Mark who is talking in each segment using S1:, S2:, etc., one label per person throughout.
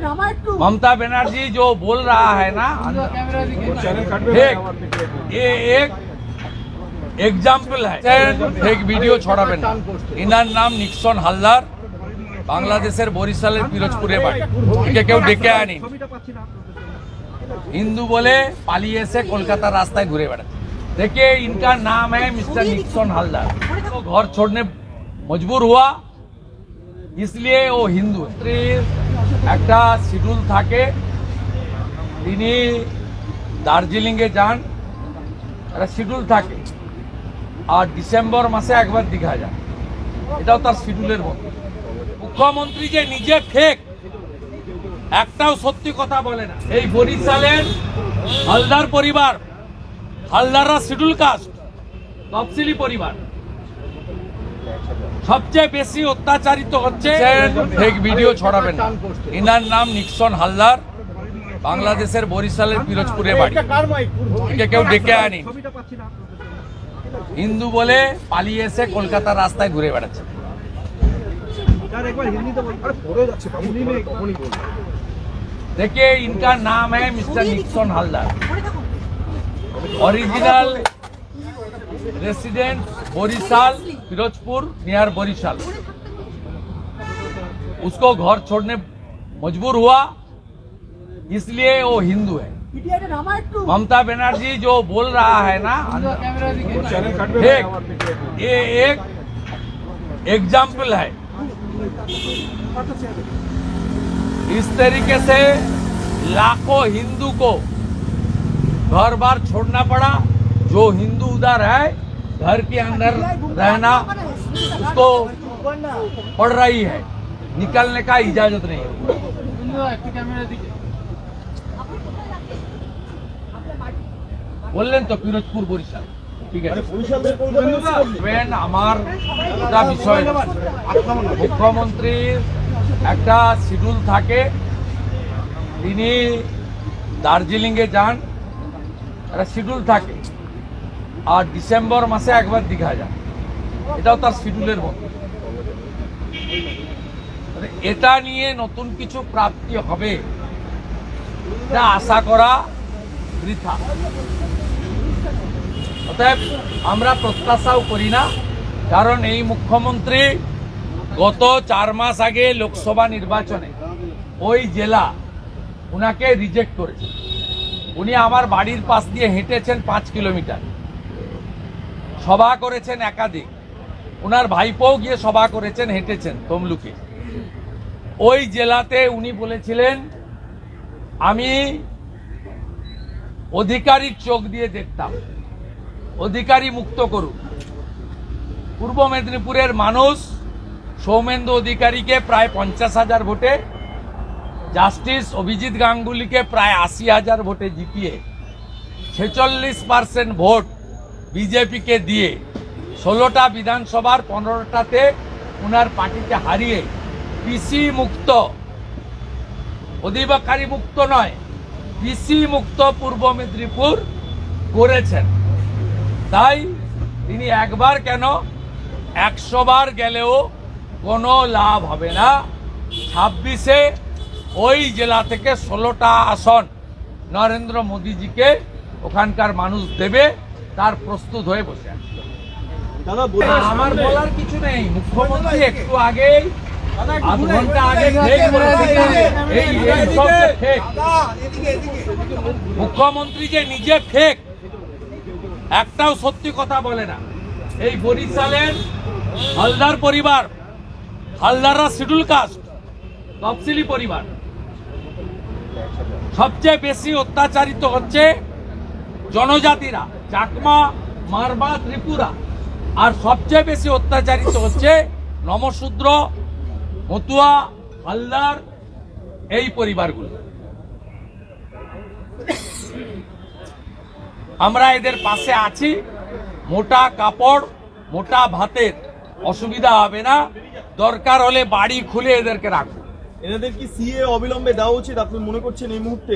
S1: ममता बनर्जी जो बोल रहा है ना एक ये एक এক্সাম্পল है ফেক ভিডিও ছড়াবেন না ইনার নাম নিক্সন হালদার বাংলাদেশের বরিশালের পিরোজপুরে বাড়ি একে কেউ ডেকে আনি হিন্দু বলে পালিয়ে এসে কলকাতার রাস্তায় ঘুরে বেড়াচ্ছে देखिए इनका नाम है मिस्टर निक्सन हल्दार वो घर छोड़ने मजबूर हुआ इसलिए ও হিন্দু একটা শিডিউল থাকে। তিনি দার্জিলিংয়ে যান, একটা শিডিউল থাকে। আর ডিসেম্বর মাসে একবার দীঘা যান। এটাও তার শিডিউলের মতো। মুখ্যমন্ত্রী যে নিজে ফেক একটাও সত্যি কথা বলে না। এই বরিশালের হালদার পরিবার, হালদাররা শিডিউল কাস্ট তফসিলি পরিবার। সবচেয়ে বেশি অত্যাচারিত হচ্ছে ফেক ভিডিও ছড়াবেন না ইনার নাম নিক্সন হালদার বাংলাদেশের বরিশালের পিরোজপুরে বাড়ি একে কেউ ডেকে আনি হিন্দু বলে পালিয়ে এসে কলকাতার রাস্তায় ঘুরে বেড়াচ্ছে देखिए इनका नाम है mister Nixon Haldar original resident Barisal Firozpur near Barisal उसको घर छोड़ने मजबूर हुआ, इसलिए वो हिंदू है। ममता बनर्जी जो बोल रहा है ना एक ये एक एग्ज़ाम्पल है। इस तरीके से लाखों हिंदू को घर बार छोड़ना पड़ा। जो हिंदू उधर है घर के अंदर रहना उसको पड़ रही है निकलने का इजाजत नहीं है বললেন তো পিরোজপুর বরিশাল ঠিক আছে দেখবেন, আমার একটা বিষয় মুখ্যমন্ত্রীর একটা শিডিউল থাকে তিনি দার্জিলিংয়ে যান একটা শিডিউল থাকে আর ডিসেম্বর মাসে একবার দীঘা যান এটাও তার শিডিউলের মতো। মানে এটা নিয়ে নতুন কিছু প্রাপ্তি হবে, এটা আশা করা বৃথা। অতএব আমরা প্রত্যাশাও করি না, কারণ এই মুখ্যমন্ত্রী গত চার মাস আগে লোকসভা নির্বাচনে ওই জেলা উনাকে রিজেক্ট করেছে। উনি আমার বাড়ির পাশ দিয়ে হেঁটেছেন পাঁচ কিলোমিটার। সভা করেছেন একাধিক। ওনার ভাইপোও গিয়ে সভা করেছেন, হেঁটেছেন তমলুকে। ওই জেলাতে উনি বলেছিলেন, আমি অধিকারীর চোখ দিয়ে দেখতাম। অধিকারী মুক্ত করুন পূর্ব মেদিনীপুরের মানুষ সৌমেন্দু অধিকারীকে প্রায় পঞ্চাশ হাজার ভোটে, জাস্টিস অভিজিৎ গাঙ্গুলিকে প্রায় আশি হাজার ভোটে জিতিয়ে ছেচল্লিশ পার্সেন্ট ভোট বিজেপিকে দিয়ে ষোলোটা বিধানসভার পনেরোটাতে ওনার পার্টিকে হারিয়ে পিসি মুক্ত, অধিবাকারী মুক্ত নয়, পিসি মুক্ত পূর্ব মেদিনীপুর করেছেন তাই তিনি একবার কেন একশো বার গেলেও কোনো লাভ হবে না। ছাব্বিশে ওই জেলা থেকে ষোলোটা আসন নরেন্দ্র মোদীজিকে ওখানকার মানুষ দেবে। তার প্রস্তুত হয়ে বসে আছে। আমার বলার কিছু নেই। মুখ্যমন্ত্রী একটু আগেই আধ ঘণ্টা আগে এই মুখ্যমন্ত্রী যে নিজে ফেক একটাও সত্যি কথা বলে না। এই বরিশালের হালদার পরিবার হালদাররা শিডিউল কাস্ট তফসিলি পরিবার। সবচেয়ে বেশি অত্যাচারিত হচ্ছে জনজাতিরা। চাকমা, মারবা, ত্রিপুরা। আর সবচেয়ে বেশি অত্যাচারিত হচ্ছে নমশূদ্র, মতুয়া, হালদার, এই পরিবারগুলো। আমরা এদের পাশে আছি। মোটা কাপড়, মোটা ভাতের অসুবিধা হবে না। দরকার হলে বাড়ি খুলে এদেরকে রাখব
S2: এনাদের কি সিএ অবিলম্বে দেওয়া উচিত আপনি মনে করছেন এই মুহূর্তে?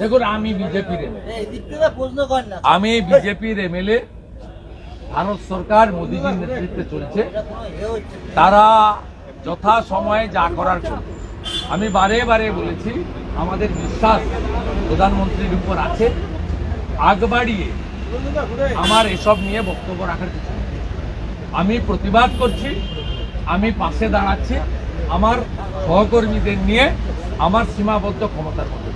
S1: দেখুন আমি বিজেপির আমি বিজেপির এমএলএ ভারত সরকার মোদীজির নেতৃত্বে চলছে। তারা যথা সময়ে যা করার করবে। আমি বারে বারে বলেছি আমাদের বিশ্বাস প্রধানমন্ত্রীর উপর আছে। আগ বাড়িয়ে আমার এসব নিয়ে বক্তব্য রাখার কিছু আমি প্রতিবাদ করছি আমি পাশে দাঁড়াচ্ছি। আমার সহকর্মীদের নিয়ে আমার সীমাবদ্ধ ক্ষমতার মধ্যে।